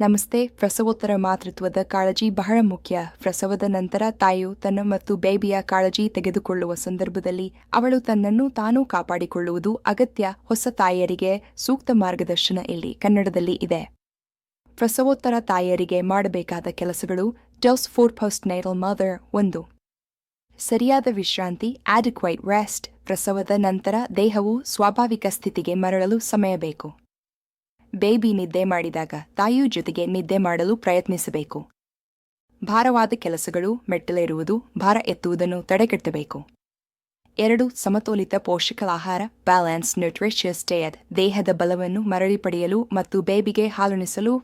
ನಮಸ್ತೆ. ಪ್ರಸವೋತ್ತರ ಮಾತೃತ್ವದ ಕಾಳಜಿ ಬಹಳ ಮುಖ್ಯ. ಪ್ರಸವದ ನಂತರ ತಾಯಿಯು ತನ್ನ ಮತ್ತು ಬೇಬಿಯ ಕಾಳಜಿ ತೆಗೆದುಕೊಳ್ಳುವ ಸಂದರ್ಭದಲ್ಲಿ ಅವಳು ತನ್ನನ್ನು ತಾನೂ ಕಾಪಾಡಿಕೊಳ್ಳುವುದು ಅಗತ್ಯ. ಹೊಸ ತಾಯಿಯರಿಗೆ ಸೂಕ್ತ ಮಾರ್ಗದರ್ಶನ ಇಲ್ಲಿ ಕನ್ನಡದಲ್ಲಿ ಇದೆ. ಪ್ರಸವೋತ್ತರ ತಾಯಿಯರಿಗೆ ಮಾಡಬೇಕಾದ ಕೆಲಸಗಳು dos for postnatal mother ಒಂದು. ಸರಿಯಾದ ವಿಶ್ರಾಂತಿ ಆಡಿಕ್ವೈಟ್ ರೆಸ್ಟ್ ಪ್ರಸವದ ನಂತರ ದೇಹವು ಸ್ವಾಭಾವಿಕ ಸ್ಥಿತಿಗೆ ಮರಳಲು ಸಮಯ ಬೇಕು ಬೇಬಿ ನಿದ್ದೆ ಮಾಡಿದಾಗ ತಾಯಿಯು ಜೊತೆಗೆ ನಿದ್ದೆ ಮಾಡಲು ಪ್ರಯತ್ನಿಸಬೇಕು. ಭಾರವಾದ ಕೆಲಸಗಳು ಮೆಟ್ಟಲೇರುವುದು ಭಾರ ಎತ್ತುವುದನ್ನು ತಡೆಗಟ್ಟಬೇಕು. ಎರಡು, ಸಮತೋಲಿತ ಪೋಷಕ ಆಹಾರ ಬ್ಯಾಲೆನ್ಸ್ ನ್ಯೂಟ್ರಿಷಿಯಸ್ ಡೇಯದ್ ದೇಹದ ಬಲವನ್ನು ಮರಳಿ ಪಡೆಯಲು ಮತ್ತು ಬೇಬಿಗೆ ಹಾಲುಣಿಸಲು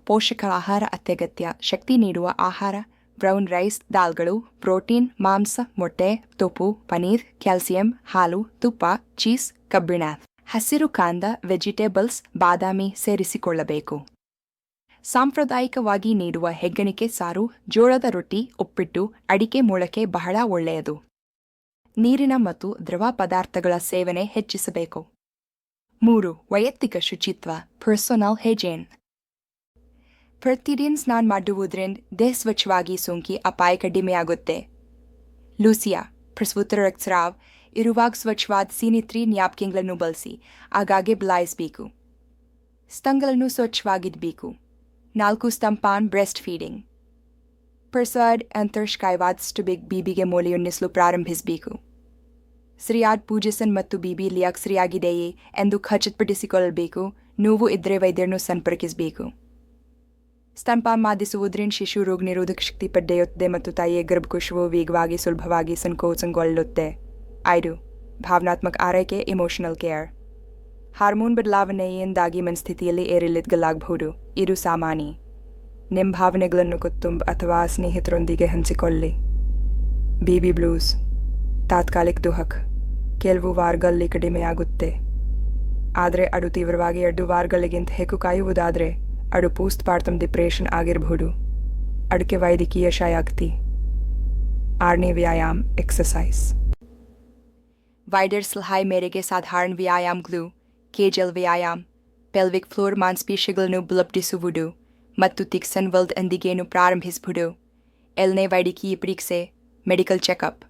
ಆಹಾರ ಅತ್ಯಗತ್ಯ, ಶಕ್ತಿ ನೀಡುವ ಆಹಾರ ಬ್ರೌನ್ ರೈಸ್ ದಾಲ್ಗಳು ಪ್ರೋಟೀನ್ ಮಾಂಸ, ಮೊಟ್ಟೆ ತುಪ್ಪು ಪನೀರ್ ಕ್ಯಾಲ್ಸಿಯಂ ಹಾಲು, ತುಪ್ಪ ಚೀಸ್ ಕಬ್ಬಿಣ. ಹಸಿರು ಕಾಂದ, ವೆಜಿಟೇಬಲ್ಸ್, ಬಾದಾಮಿ ಸೇರಿಸಿಕೊಳ್ಳಬೇಕು. ಸಾಂಪ್ರದಾಯಿಕವಾಗಿ ನೀಡುವ ಹೆಗ್ಗಣಿಕೆ ಸಾರು, ಜೋಳದ ರೊಟ್ಟಿ, ಉಪ್ಪಿಟ್ಟು, ಅಡಿಕೆ ಮೊಳಕೆ ಬಹಳ ಒಳ್ಳೆಯದು. ನೀರಿನ ಮತ್ತು ದ್ರವ ಪದಾರ್ಥಗಳ ಸೇವನೆ ಹೆಚ್ಚಿಸಬೇಕು. ಮೂರು, ವೈಯಕ್ತಿಕ ಶುಚಿತ್ವ ಪರ್ಸೋನಲ್ ಹೆಜೇನ್ ಪ್ರತಿದಿನ ಸ್ನಾನ ಮಾಡುವುದರಿಂದ ದೇಹ ಸ್ವಚ್ಛವಾಗಿ ಸೋಂಕಿ ಅಪಾಯ ಕಡಿಮೆಯಾಗುತ್ತೆ. ಲೂಸಿಯಾ, ಪ್ರಸೂತ ರಕ್ತಸ್ರಾವ್ ಇರುವಾಗ ಸ್ವಚ್ಛವಾದ ಸೀನಿತ್ರಿ ನ್ಯಾಪ್ಕಿನ್ಗಳನ್ನು ಬಳಸಿ, ಆಗಾಗ್ಗೆ ಬಲಾಯಿಸಬೇಕು. ಸ್ತಂಗಳನ್ನು ಸ್ವಚ್ಛವಾಗಿಡಬೇಕು. ನಾಲ್ಕು ಸ್ತಂಪಾನ್ ಬ್ರೆಸ್ಟ್ ಫೀಡಿಂಗ್. ಪ್ರಸಾದ್ ಅಂತರ್ಷ್ಕಾಯವಾದಷ್ಟು ಬೇಗ ಬೀಬಿಗೆ ಮೊಲೆಯುನ್ನಿಸಲು ಪ್ರಾರಂಭಿಸಬೇಕು. ಸರಿಯಾದ ಪೂಜಿಸನ್ ಮತ್ತು ಬೀಬಿ ಲಿಯಾಕ್ ಸರಿಯಾಗಿದೆಯೇ ಎಂದು ಖಚಿತಪಡಿಸಿಕೊಳ್ಳಬೇಕು. ನೋವು ಇದ್ರೆ ವೈದ್ಯರನ್ನು ಸಂಪರ್ಕಿಸಬೇಕು. ಸ್ತಂಪಾನ್ ಮಾದಿಸುವುದರಿಂದ ಶಿಶು ರೋಗ ನಿರೋಧಕ ಶಕ್ತಿ ಪಡೆಯುತ್ತದೆ ಮತ್ತು ತಾಯಿಯ ಗರ್ಭಕೋಶವು ವೇಗವಾಗಿ ಸುಲಭವಾಗಿ ಸಂಕೋಚಗೊಳ್ಳುತ್ತೆ. ಐದು ಭಾವನಾತ್ಮಕ ಆರೈಕೆ ಇಮೋಷನಲ್ ಕೇರ್ ಹಾರ್ಮೋನ್ ಬದಲಾವಣೆಯಿಂದಾಗಿ ಮನಸ್ಥಿತಿಯಲ್ಲಿ ಏರಿಳಿತಗಳಾಗಬಹುದು. ಇದು ಸಾಮಾನ್ಯ. ನಿಮ್ಮ ಭಾವನೆಗಳನ್ನು ಕುಟುಂಬ ಅಥವಾ ಸ್ನೇಹಿತರೊಂದಿಗೆ ಹಂಚಿಕೊಳ್ಳಿ. ಬಿಬಿ ಬ್ಲೂಸ್ ತಾತ್ಕಾಲಿಕ ದುಹಕ್. ಕೆಲವು ವಾರಗಳಲ್ಲಿ ಕಡಿಮೆಯಾಗುತ್ತೆ. ಆದರೆ ಅದು ತೀವ್ರವಾಗಿ ಎರಡು ವಾರಗಳಿಗಿಂತ ಹೆಚ್ಚು ಕಾಯುವುದಾದರೆ ಅಡು ಪೋಸ್ಟ್ ಪಾರ್ಟಮ್ ಡಿಪ್ರೆಷನ್ ಆಗಿರಬಹುದು. ಅಡಿಕೆ ವೈದ್ಯಕೀಯ ಶಾಯಾಕ್ತಿ ಆರನೇ ವ್ಯಾಯಾಮ ಎಕ್ಸಸೈಸ್ ವೈಡರ್ ಸಲಹೆ ಮೇರೆಗೆ ಸಾಧಾರಣ ವ್ಯಾಯಾಮಗಳು ಕೇಜಲ್ ವ್ಯಾಯಾಮ ಪೆಲ್ವಿಕ್ ಫ್ಲೋರ್ ಮಾಂಸಪೇಶಿಗಳನ್ನು ಬಲಪಡಿಸುವುದು ಮತ್ತು ತಿಕ್ಸನ್ ವಲ್ದ್ ಅಂದಿಗೆಯನ್ನು ಪ್ರಾರಂಭಿಸಬಹುದು ಎಲ್ನೇ ವೈದ್ಯಕೀಯ ಪರೀಕ್ಷೆ ಮೆಡಿಕಲ್ ಚೆಕಪ್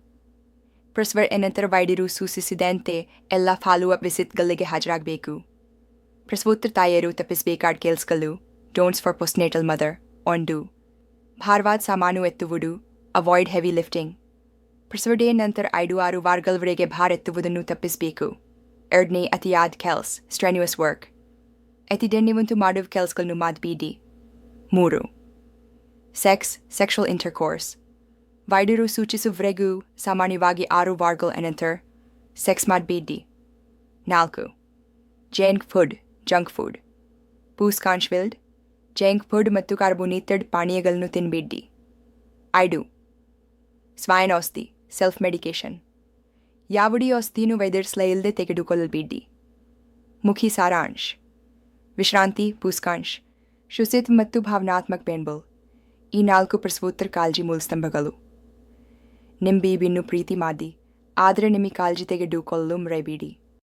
ಪ್ರಸವರ್ ಎನಂತರ ವೈದ್ಯರು ಸೂಚಿಸಿದಂತೆ ಎಲ್ಲ ಫಾಲೋ ಅಪ್ ವಿಸಿಟ್ಗಳಿಗೆ ಹಾಜರಾಗಬೇಕು ಪ್ರಸವೋತ್ತರ ತಾಯಿಯರು ತಪ್ಪಿಸಬೇಕಾದ ಕೆಲಸಗಳು ಡೋಂಟ್ಸ್ ಫಾರ್ ಪೋಸ್ಟ್ನೇಟಲ್ ಮದರ್ ಒಂದು ಭಾರವಾದ ಸಾಮಾನು ಎತ್ತುವುದು ಅವಾಯ್ಡ್ ಹೆವಿ ಲಿಫ್ಟಿಂಗ್ ಡೇ ನಂತರ ಐದು ಆರು ವಾರಗಳವರೆಗೆ ಭಾರ ಎತ್ತುವುದನ್ನು ತಪ್ಪಿಸಬೇಕು. ಎರಡನೇ ಅತಿಯಾದ ಕೆಲ್ಸ್ ಸ್ಟ್ರೆನ್ಯೂಸ್ ವರ್ಕ್ ಅತಿದೆಣ್ಣೆವಂತೂ ಮಾಡುವ ಕೆಲಸಗಳನ್ನು ಮಾದಬೀಡಿ ಮೂರು ಸೆಕ್ಸ್ ಸೆಕ್ಷುವಲ್ ಇಂಟರ್ಕೋರ್ಸ್ ವೈದ್ಯರು ಸೂಚಿಸುವವರೆಗೂ ಸಾಮಾನ್ಯವಾಗಿ ಆರು ವಾರಗಳ ಅನಂತರ ಸೆಕ್ಸ್ ಮಾಡಬೇಡಿ ನಾಲ್ಕು ಜಂಕ್ ಫುಡ್ ಜಂಕ್ ಫುಡ್ ಪೂಸ್ಕಾನ್ಶ್ವಿಲ್ಡ್ ಜಂಕ್ ಫುಡ್ ಮತ್ತು ಕಾರ್ಬೋನೇಟೆಡ್ ಪಾನೀಯಗಳನ್ನು ತಿನ್ನಬೇಡಿ ಐದು ಸ್ವಾಯನ್ ಔಷಧಿ. ಸೆಲ್ಫ್ ಮೆಡಿಕೇಶನ್ ಯಾವಡಿ ಔಷಧಿನೂ ವೈದ್ಯರ ಸಲಹೆ ಇಲ್ಲದೆ ತೆಗೆದುಕೊಳ್ಳಬೇಡಿ. ಮುಖಿ ಸಾರಾಂಶ್. ವಿಶ್ರಾಂತಿ, ಪೂಸ್ಕಾಂಶ್. ಶುಸಿತ್ ಮತ್ತು ಭಾವನಾತ್ಮಕ ಬೆಂಬಲ್ ಈ ನಾಲ್ಕು ಪ್ರಸವೋತ್ತರ ಕಾಳಜಿ ಮೂಲಸ್ತಂಭಗಳು. ನಿಮ್ಮ ಬೇಬಿಯನ್ನು ಪ್ರೀತಿ ಮಾಡಿ ಆದರೆ ನಿಮಗೆ ಕಾಳಜಿ ತೆಗೆದುಕೊಳ್ಳಲು ಮರೆಯಬೇಡಿ